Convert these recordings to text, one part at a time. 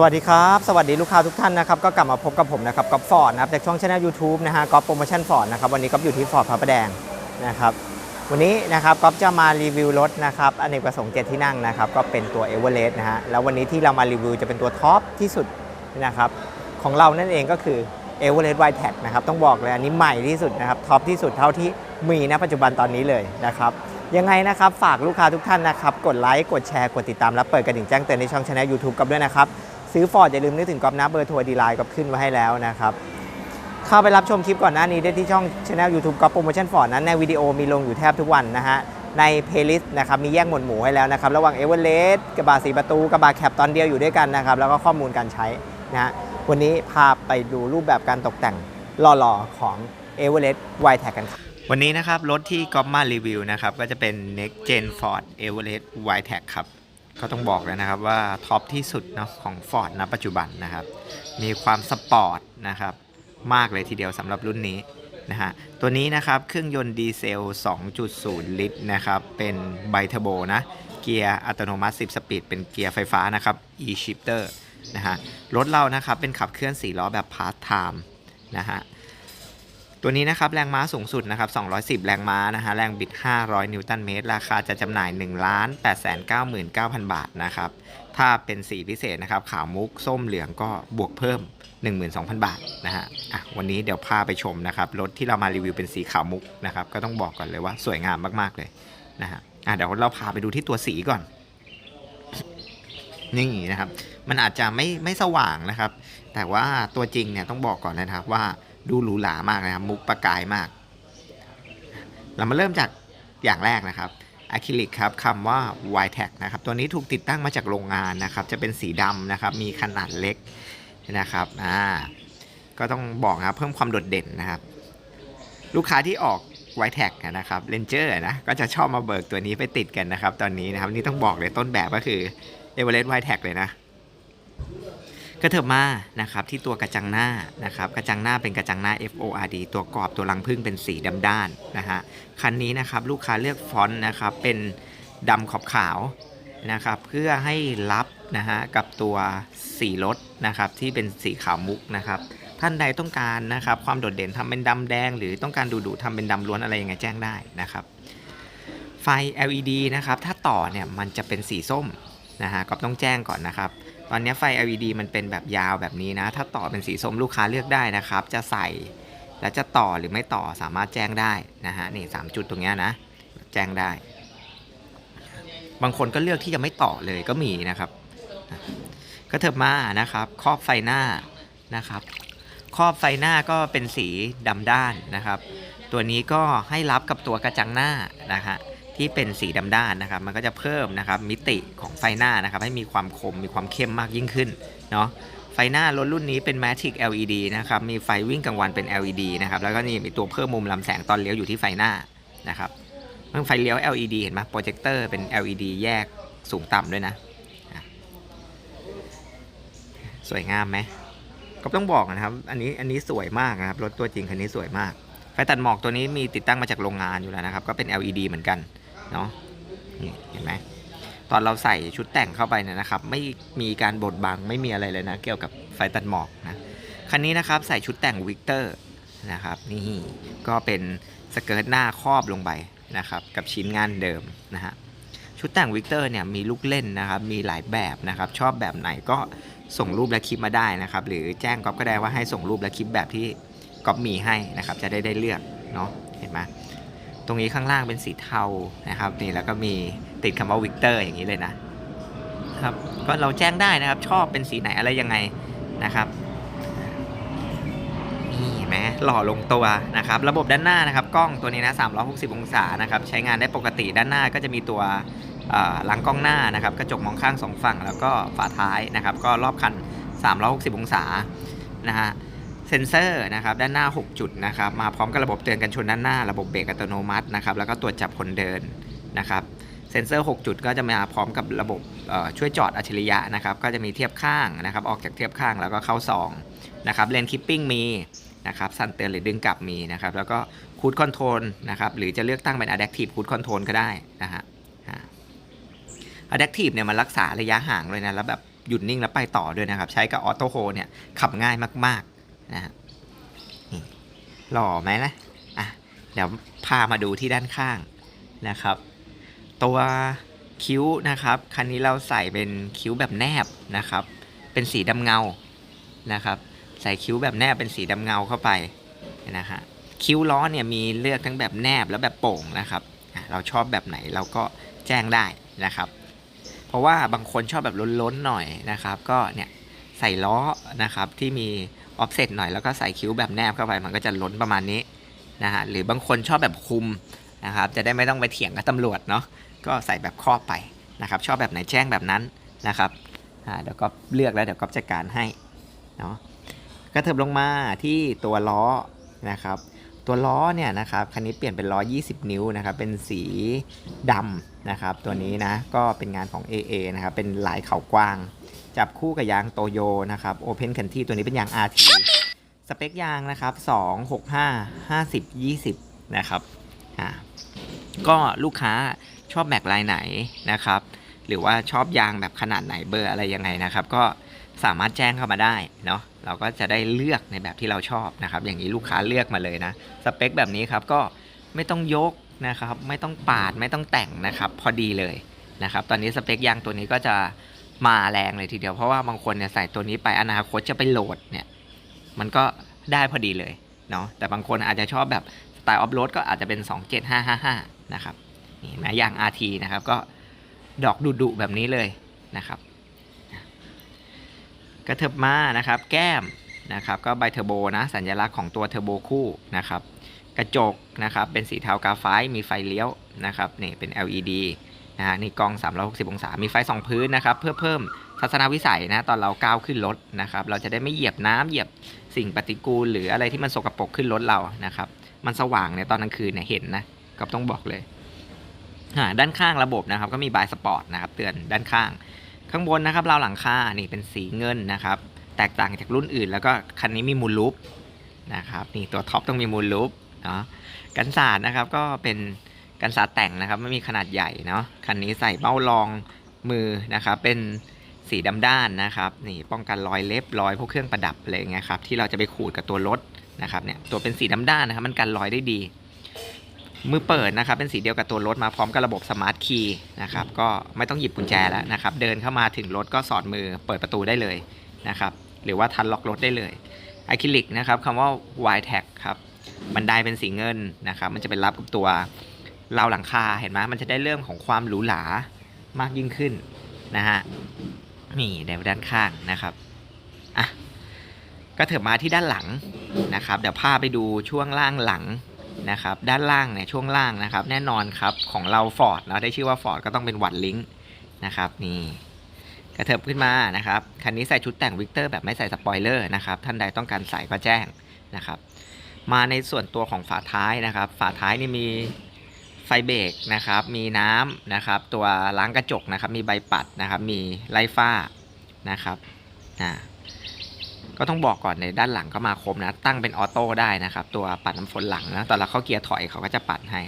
สวัสดีครับ สวัสดีลูกค้าทุกท่านนะครับก็กลับมาพบกับผมนะครับก๊อฟฟอร์ดนะครับจากช่องช anel YouTube นะฮะก๊อฟโปรโมชั่นฟอร์ดนะครับวันนี้ก๊อฟอยู่ที่ฟอร์ดพระประแดงนะครับวันนี้นะครับก๊อฟจะมารีวิวรถนะครับอเนกประสงค์เจตที่นั่งนะครับก็เป็นตัว e v e r e s t นะฮะแล้ววันนี้ที่เรามารีวิวจะเป็นตัวท็อปที่สุดนะครับของเรานั่นเองก็คือ e v e r e s t Wide Tag นะครับต้องบอกเลยอันนี้ใหม่ที่สุดนะครับท็อปที่สุดเท่าที่มีณปัจจุบันตอนนี้เลยนะครับยังไงนะครับฝากลูกค้าทุกท่านนะครับกดไลค์กดแชร์กดติดตามและเปิดกระดิ่งแจ้งเตือนในช่องช anel YouTube กับด้วยนะครับ ซื้อฟอร์ดอย่าลืมนึกถึงกอบนะเบอร์โทรดีไลน์ก็ขึ้นไว้ให้แล้วนะครับเข้าไปรับชมคลิปก่อนหน้านี้ได้ที่ช่องช anel YouTube ก็โปรโมชั่นฟอร์ดนั้นในวิดีโอมีลงอยู่แทบทุกวันนะฮะในเพลย์ลิสต์นะครับมีแยกหมวดหมู่ให้แล้วนะครับระหว่างเอเวอเรสต์กระบะสีประตูกระบะแคปตอนเดียวอยู่ด้วยกันนะครับแล้วก็ข้อมูลการใช้นะฮะวันนี้พาไปดูรูปแบบการตกแต่งหล่อๆของ e v e r e s t Wide Tag กันครับวันนี้นะครับรถที่ก๊อฟมารีวิวนะครับก็จะเป็น Next Gen Ford Everest Wide Tag ครับ ก็ต้องบอกเลยนะครับว่าท็อปที่สุดเนาะของ Ford ณปัจจุบันนะครับ มีความสปอร์ตนะครับมากเลยทีเดียวสำหรับรุ่นนี้นะฮะตัวนี้นะครับเครื่องยนต์ดีเซล 2.0 ลิตรนะครับเป็นไบเทอร์โบนะเกียร์อัตโนมัติ 10 สปีดเป็นเกียร์ไฟฟ้านะครับ e-shifter นะฮะรถเรานะครับเป็นขับเคลื่อน 4 ล้อแบบพาร์ทไทม์นะฮะ ตัวนี้นะครับแรงม้าสูงสุดนะครับ 210 แรงม้านะฮะแรงบิด 500 นิวตันเมตร ราคาจะจำหน่าย 1 8 9 9 9 0 0 บาทนะครับ ถ้าเป็นสีพิเศษนะครับขาวมุก ส้มเหลืองก็บวกเพิ่ม 12,000 บาทนะฮะอะวันนี้เดี๋ยวพาไปชมนะครับรถที่เรามารีวิวเป็นสีขาวมุกนะครับก็ต้องบอกก่อนเลยว่าสวยงามมากๆเลยนะฮะอะเดี๋ยวเราพาไปดูที่ตัวสีก่อนนี่นะครับ มันอาจจะไม่ไม่สว่างนะครับ แต่ว่าตัวจริงเนี่ยต้องบอกก่อนนะครับว่าดูหรูหรามากนะครับ มุกประกายมาก เรามาเริ่มจากอย่างแรกนะครับอะคริลิกครับคำว่า y t a g นะครับ ตัวนี้ถูกติดตั้งมาจากโรงงานนะครับ จะเป็นสีดำนะครับ มีขนาดเล็กนะครับอ่าก็ต้องบอกนะครับเพิ่มความโดดเด่นนะครับ ลูกค้าที่ออก y t a g นะครับเ a นเจอร์นะก็จะชอบมาเบิกตัวนี้ไปติดกันนะครับ ตอนนี้นะครับนี่ต้องบอกเลยต้นแบบก็คือ e v e r e s t y t a g เลยนะ กระเถิบมานะครับที่ตัวกระจังหน้านะครับกระจังหน้าเป็นกระจังหน้า FORD ตัวกรอบตัวรังพึ่งเป็นสีดำด้านนะฮะคันนี้นะครับลูกค้าเลือกฟอนต์นะครับเป็นดำขอบขาวนะครับเพื่อให้รับนะฮะกับตัวสีรถนะครับที่เป็นสีขาวมุกนะครับท่านใดต้องการนะครับความโดดเด่นทำเป็นดำแดง หรือต้องการดูดูทำเป็นดำล้วนอะไรยังไงแจ้งได้นะครับ ไฟ LED นะครับถ้าต่อเนี่ยมันจะเป็นสีส้มนะฮะก็ต้องแจ้งก่อนนะครับ ตอนนี้ไฟ LED มันเป็นแบบยาวแบบนี้นะ ถ้าต่อเป็นสีส้มลูกค้าเลือกได้นะครับ จะใส่และจะต่อหรือไม่ต่อสามารถแจ้งได้นะฮะนี่สามจุดตรงนี้นะ แจ้งได้ บางคนก็เลือกที่จะไม่ต่อเลยก็มีนะครับ ก็เถิบมานะครับ ครอบไฟหน้านะครับ ครอบไฟหน้าก็เป็นสีดำด้านนะครับ ตัวนี้ก็ให้รับกับตัวกระจังหน้านะฮะ ที่เป็นสีดำด้านนะครับ มันก็จะเพิ่มนะครับมิติของไฟหน้านะครับ ให้มีความคมมีความเข้มมากยิ่งขึ้นเนาะไฟหน้ารถรุ่นนี้เป็น Matic LED นะครับ มีไฟวิ่งกลางวันเป็น LED นะครับ แล้วก็นี่มีตัวเพิ่มมุมลำแสงตอนเลี้ยวอยู่ที่ไฟหน้านะครับเมื่อไฟเลี้ยว LED เห็นไหมโปรเจคเตอร์เป็น LED แยกสูงต่ำด้วยนะอะสวยงามไหมก็ต้องบอกนะครับ อันนี้อันนี้สวยมากนะครับ รถตัวจริงคันนี้สวยมาก ไฟตัดหมอกตัวนี้มีติดตั้งมาจากโรงงานอยู่แล้วนะครับ ก็เป็น LED เหมือนกัน เนาะนี่เห็นไหมตอนเราใส่ชุดแต่งเข้าไปเนี่ยนะครับ ไม่มีการบดบังไม่มีอะไรเลยนะ เกี่ยวกับไฟตัดหมอกนะคันนี้นะครับใส่ชุดแต่งวิกเตอร์นะครับนี่ก็เป็นสเกิร์ตหน้าครอบลงไปนะครับ กับชิ้นงานเดิมนะฮะชุดแต่งวิกเตอร์เนี่ยมีลูกเล่นนะครับ มีหลายแบบนะครับ ชอบแบบไหนก็ส่งรูปและคลิปมาได้นะครับ หรือแจ้งก๊อฟก็ได้ว่าให้ส่งรูปและคลิปแบบที่ก๊อฟมีให้นะครับ จะได้ได้เลือกเนาะเห็นไหม ตรงนี้ข้างล่างเป็นสีเทานะครับนี่แล้วก็มีติดคำว่าวิกเตอร์อย่างนี้เลยนะครับก็เราแจ้งได้นะครับชอบเป็นสีไหนอะไรยังไงนะครับนี่เห็นไหมหล่อลงตัวนะครับ ระบบด้านหน้านะครับกล้องตัวนี้นะ 360 องศานะครับใช้งานได้ปกติด้านหน้าก็จะมีตัวหลังกล้องหน้านะครับกระจกมองข้างสองฝั่ง แล้วก็ฝาท้ายนะครับ ก็รอบคัน 360 องศานะฮะ เซนเซอร์นะครับด้านหน้า 6 จุดนะครับมาพร้อมกับระบบเตือนกันชนด้านหน้าระบบเบรกอัตโนมัตินะครับแล้วก็ตรวจจับคนเดินนะครับเซนเซอร์ 6 จุดก็จะมาพร้อมกับระบบช่วยจอดอัจฉริยะนะครับก็จะมีเทียบข้างนะครับออกจากเทียบข้างแล้วก็เข้าซองนะครับเลนคิปปิ้งมีนะครับสั่นเตือนหรือดึงกลับมีนะครับแล้วก็คูดคอนโทรลนะครับหรือจะเลือกตั้งเป็น Adaptive Cruise Control ก็ได้นะฮะ Adaptive เนี่ยมันรักษาระยะห่างเลยนะแล้วแบบหยุดนิ่งแล้วไปต่อด้วยนะครับ ใช้กับออโต้โฮเนี่ยขับง่ายมากๆ นะหล่อไหมนะอะเดี๋ยวพามาดูที่ด้านข้างนะครับ ตัวคิ้วนะครับคันนี้เราใส่เป็นคิ้วแบบแนบนะครับ เป็นสีดำเงานะครับ ใส่คิ้วแบบแนบเป็นสีดำเงาเข้าไปนะฮะคิ้วล้อเนี่ยมีเลือกทั้งแบบแนบและแบบโป่งนะครับ เราชอบแบบไหนเราก็แจ้งได้นะครับ เพราะว่าบางคนชอบแบบล้นๆหน่อยนะครับ ก็เนี่ยใส่ล้อนะครับที่มี ออฟเซตหน่อยแล้วก็ใส่คิ้วแบบแนบเข้าไปมันก็จะล้นประมาณนี้นะฮะหรือบางคนชอบแบบคุมนะครับจะได้ไม่ต้องไปเถียงกับตำรวจเนาะก็ใส่แบบครอบไปนะครับชอบแบบไหนแจ้งแบบนั้นนะครับเดี๋ยวก็เลือกแล้วเดี๋ยวก็จัดการให้เนาะก็เถิบลงมาที่ตัวล้อนะครับตัวล้อเนี่ยนะครับคันนี้เปลี่ยนเป็นล้อ 20 นิ้วนะครับเป็นสีดำนะครับตัวนี้นะก็เป็นงานของ AA นะครับเป็นลายเขากว้าง จับคู่กับยางโตโยนะครับ Open Canty ตัวนี้เป็นยาง RT สเปคยางนะครับ 2 6 5 50 20 นะครับอ่าก็ลูกค้าชอบแม็กลายไหนนะครับ หรือว่าชอบยางแบบขนาดไหนเบอร์อะไรยังไงนะครับ ก็สามารถแจ้งเข้ามาได้เนาะเราก็จะได้เลือกในแบบที่เราชอบนะครับ อย่างนี้ลูกค้าเลือกมาเลยนะสเปคแบบนี้ครับก็ไม่ต้องยกนะครับ ไม่ต้องปาดไม่ต้องแต่งนะครับ พอดีเลยนะครับ ตอนนี้สเปคยางตัวนี้ก็จะ มาแรงเลยทีเดียวเพราะว่าบางคนเนี่ยใส่ตัวนี้ไปอนาคตจะไปโหลดเนี่ย มันก็ได้พอดีเลยเนาะแต่บางคนอาจจะชอบแบบสไตล์ออฟโรดก็อาจจะเป็น 27555 นะครับนี่เห็นไหมยาง RT นะครับก็ดอกดุๆแบบนี้เลยนะครับกระเถิบมานะครับแก้มนะครับก็ใบเทอร์โบนะสัญลักษณ์ของตัวเทอร์โบคู่นะครับกระจกนะครับเป็นสีเทากาไฟมีไฟเลี้ยวนะครับนี่เป็น LED นะฮะนี่กล้อง 360 องศา มีไฟสองพื้นนะครับ เพื่อเพิ่มทัศนวิสัยนะ ตอนเราก้าวขึ้นรถนะครับ เราจะได้ไม่เหยียบน้ำเหยียบสิ่งปฏิกูล หรืออะไรที่มันสกปรกขึ้นรถเรานะครับ มันสว่างในตอนกลางคืนเนี่ยเห็นนะก็ต้องบอกเลยด้านข้างระบบนะครับ ก็มีบายสปอร์ตนะครับ เตือนด้านข้าง ข้างบนนะครับราวหลังคานี่เป็นสีเงินนะครับ แตกต่างจากรุ่นอื่น แล้วก็คันนี้มีมูลลูปนะครับนี่ตัวท็อปต้องมีมูลลูปเนาะกันศาสตร์นะครับก็เป็น กันศาตแต่งนะครับไม่มีขนาดใหญ่เนาะคันนี้ใส่เบ้ารองมือนะครับเป็นสีดำด้านนะครับนี่ป้องกันรอยเล็บรอยพวกเครื่องประดับอะไรเงี้ยครับที่เราจะไปขูดกับตัวรถนะครับเนี่ยตัวเป็นสีดำด้านนะครับมันกันรอยได้ดี มือเปิดนะครับเป็นสีเดียวกับตัวรถมาพร้อมกับระบบสมาร์ทคีย์นะครับก็ไม่ต้องหยิบกุญแจแล้วนะครับเดินเข้ามาถึงรถก็สอดมือเปิดประตูได้เลยนะครับหรือว่าทันล็อกรถได้เลยอะคริลิกนะครับคำว่า y t a g ครับบันไดเป็นสีเงินนะครับมันจะเป็นรับกับตัว ราวหลังคาเห็นไหมมันจะได้เรื่องของความหรูหรามากยิ่งขึ้นนะฮะนี่ในด้านข้างนะครับอะก็เถิบมาที่ด้านหลังนะครับ เดี๋ยวพาไปดูช่วงล่างหลังนะครับ ด้านล่างเนี่ยช่วงล่างนะครับ แน่นอนครับของเราฟอร์ดเราได้ชื่อว่าฟอร์ดก็ต้องเป็นวัดลิงก์นะครับนี่กระเถิบขึ้นมานะครับคันนี้ใส่ชุดแต่งวิกเตอร์แบบไม่ใส่สปอยเลอร์นะครับท่านใดต้องการใส่ก็แจ้งนะครับ มาในส่วนตัวของฝาท้ายนะครับ ฝาท้ายนี่มี ไฟเบรกนะครับ มีน้ำนะครับ ตัวล้างกระจกนะครับ มีใบปัดนะครับ มีไล่ฝ้านะครับอ่าก็ต้องบอกก่อนในด้านหลังก็มาครบนะ ตั้งเป็นออโต้ได้นะครับ ตัวปัดน้ำฝนหลังนะตอนเราเข้าเกียร์ถอยเขาก็จะปัดให้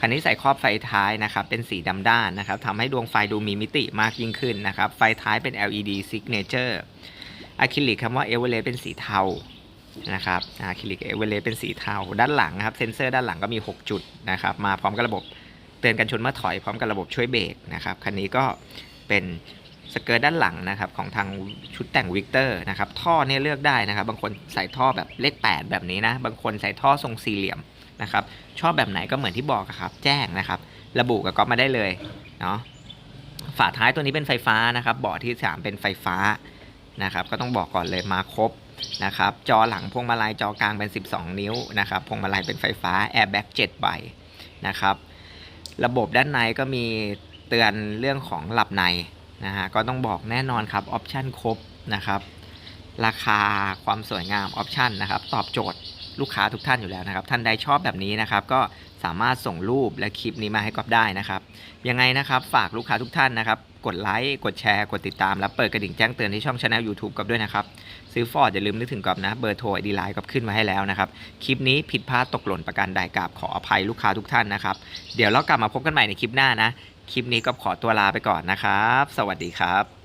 คันนี้ใส่ครอบไฟท้ายนะครับ เป็นสีดำด้านนะครับทำให้ดวงไฟดูมีมิติมากยิ่งขึ้นนะครับ ไฟท้ายเป็น LED signature อะคริลิกคำว่าเอเวอเรเป็นสีเทา นะครับอะคริลิกเอเวอเรเป็นสีเทาด้านหลังนะครับเซนเซอร์ด้านหลังก็มี 6 จุดนะครับมาพร้อมกับระบบเตือนกันชนเมื่อถอยพร้อมกับระบบช่วยเบรกนะครับคันนี้ก็เป็นสเกิร์ตด้านหลังนะครับของทางชุดแต่งวิกเตอร์นะครับท่อเนี่ยเลือกได้นะครับ บางคนใส่ท่อแบบเลข 8 แบบนี้นะ บางคนใส่ท่อทรงสี่เหลี่ยมนะครับชอบแบบไหนก็เหมือนที่บอกครับแจ้งนะครับ ระบุกับก๊อฟมาได้เลยเนาะฝาท้ายตัวนี้เป็นไฟฟ้านะครับเบาะที่สามเป็นไฟฟ้านะครับก็ต้องบอกก่อนเลยมาครบ นะครับจอหลังพวงมาลัยจอกลางเป็น 12 นิ้วนะครับพวงมาลัยเป็นไฟฟ้าแอร์แบ็ก7ใบนะครับระบบด้านในก็มีเตือนเรื่องของหลับในนะฮะก็ต้องบอกแน่นอนครับออปชันครบนะครับราคาความสวยงามออปชันนะครับตอบโจทย์ลูกค้าทุกท่านอยู่แล้วนะครับ ท่านใดชอบแบบนี้นะครับ ก็ สามารถส่งรูปและคลิปนี้มาให้ก๊อฟได้นะครับยังไงนะครับฝากลูกค้าทุกท่านนะครับ กดไลค์กดแชร์กดติดตาม และเปิดกระดิ่งแจ้งเตือนที่ช่องช anel YouTube กับด้วยนะครับ ซื้อฟอร์ดอย่าลืมนึกถึงกับนะเบอร์โทรดีไลน์กับขึ้นมาให้แล้วนะครับ คลิปนี้ผิดพลาดตกหล่นประการใดกราบขออภัยลูกค้าทุกท่านนะครับ เดี๋ยวเรากลับมาพบกันใหม่ในคลิปหน้านะ คลิปนี้ก็ขอตัวลาไปก่อนนะครับ สวัสดีครับ